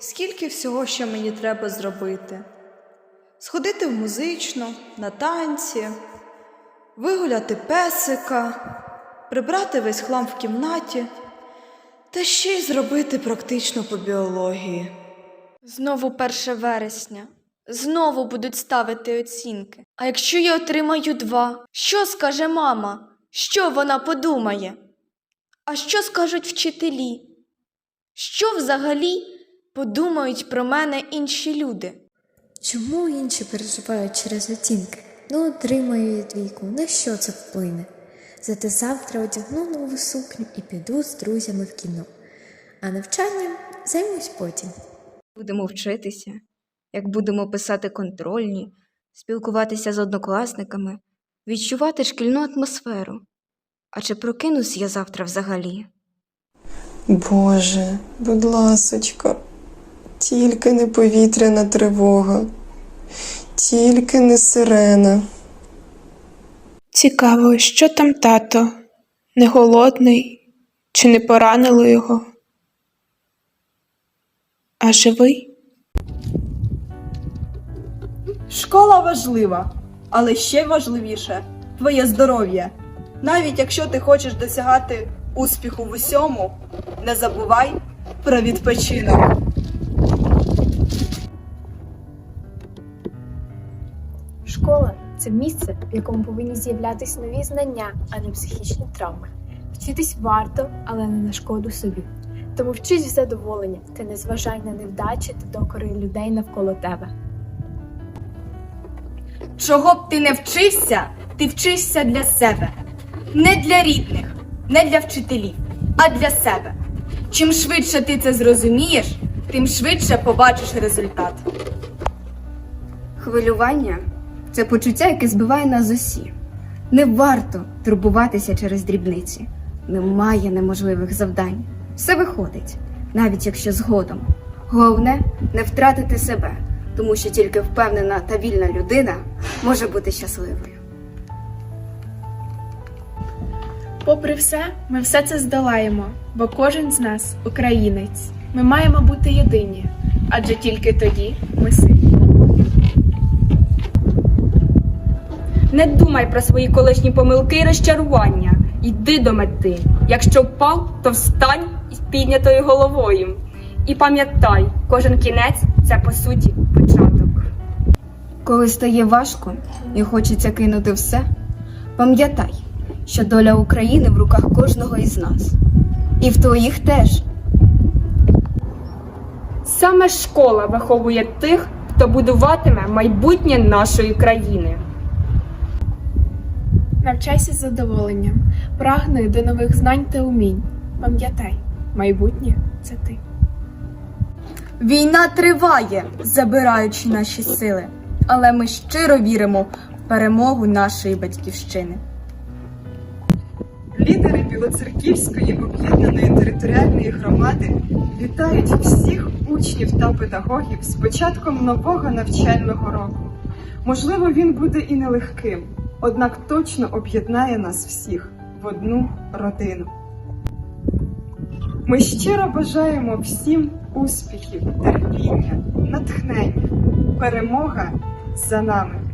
Скільки всього, що мені треба зробити? Сходити в музичну, на танці, вигуляти песика, прибрати весь хлам в кімнаті та ще й зробити практично по біології. Знову 1 вересня. Знову будуть ставити оцінки. А якщо я отримаю два, що скаже мама? Що вона подумає? А що скажуть вчителі? Що взагалі подумають про мене інші люди? Чому інші переживають через оцінки? Ну, отримаю я двійку, на що це вплине? Зате завтра одягну нову сукню і піду з друзями в кіно. А навчанням займусь потім. Будемо вчитися, як будемо писати контрольні, спілкуватися з однокласниками, відчувати шкільну атмосферу. А чи прокинусь я завтра взагалі? Боже, будь ласочка, тільки не повітряна тривога, тільки не сирена. Цікаво, що там тато? Не голодний чи не поранило його? А живий? Школа важлива, але ще важливіше твоє здоров'я. Навіть якщо ти хочеш досягати успіху в усьому, не забувай про відпочинок. Це місце, в якому повинні з'являтися нові знання, а не психічні травми. Вчитись варто, але не на шкоду собі. Тому вчись в задоволення та не зважай на невдачі та докори людей навколо тебе. Чого б ти не вчився, ти вчишся для себе. Не для рідних, не для вчителів, а для себе. Чим швидше ти це зрозумієш, тим швидше побачиш результат. Хвилювання це почуття, яке збиває нас усі. Не варто турбуватися через дрібниці. Немає неможливих завдань. Все виходить, навіть якщо згодом. Головне не втратити себе, тому що тільки впевнена та вільна людина може бути щасливою. Попри все, ми все це здолаємо, бо кожен з нас українець. Ми маємо бути єдині, адже тільки тоді ми сильні. Не думай про свої колишні помилки і розчарування. Йди до мети. Якщо впав, то встань із піднятою головою. І пам'ятай, кожен кінець це по суті початок. Коли стає важко і хочеться кинути все, пам'ятай, що доля України в руках кожного із нас. І в твоїх теж. Саме школа виховує тих, хто будуватиме майбутнє нашої країни. Навчайся з задоволенням, прагни до нових знань та умінь. Пам'ятай, майбутнє це ти. Війна триває, забираючи наші сили, але ми щиро віримо в перемогу нашої батьківщини. Лідери Білоцерківської об'єднаної територіальної громади вітають всіх учнів та педагогів з початком нового навчального року. Можливо, він буде і нелегким, однак точно об'єднає нас всіх в одну родину. Ми щиро бажаємо всім успіхів, терпіння, натхнення. Перемога за нами.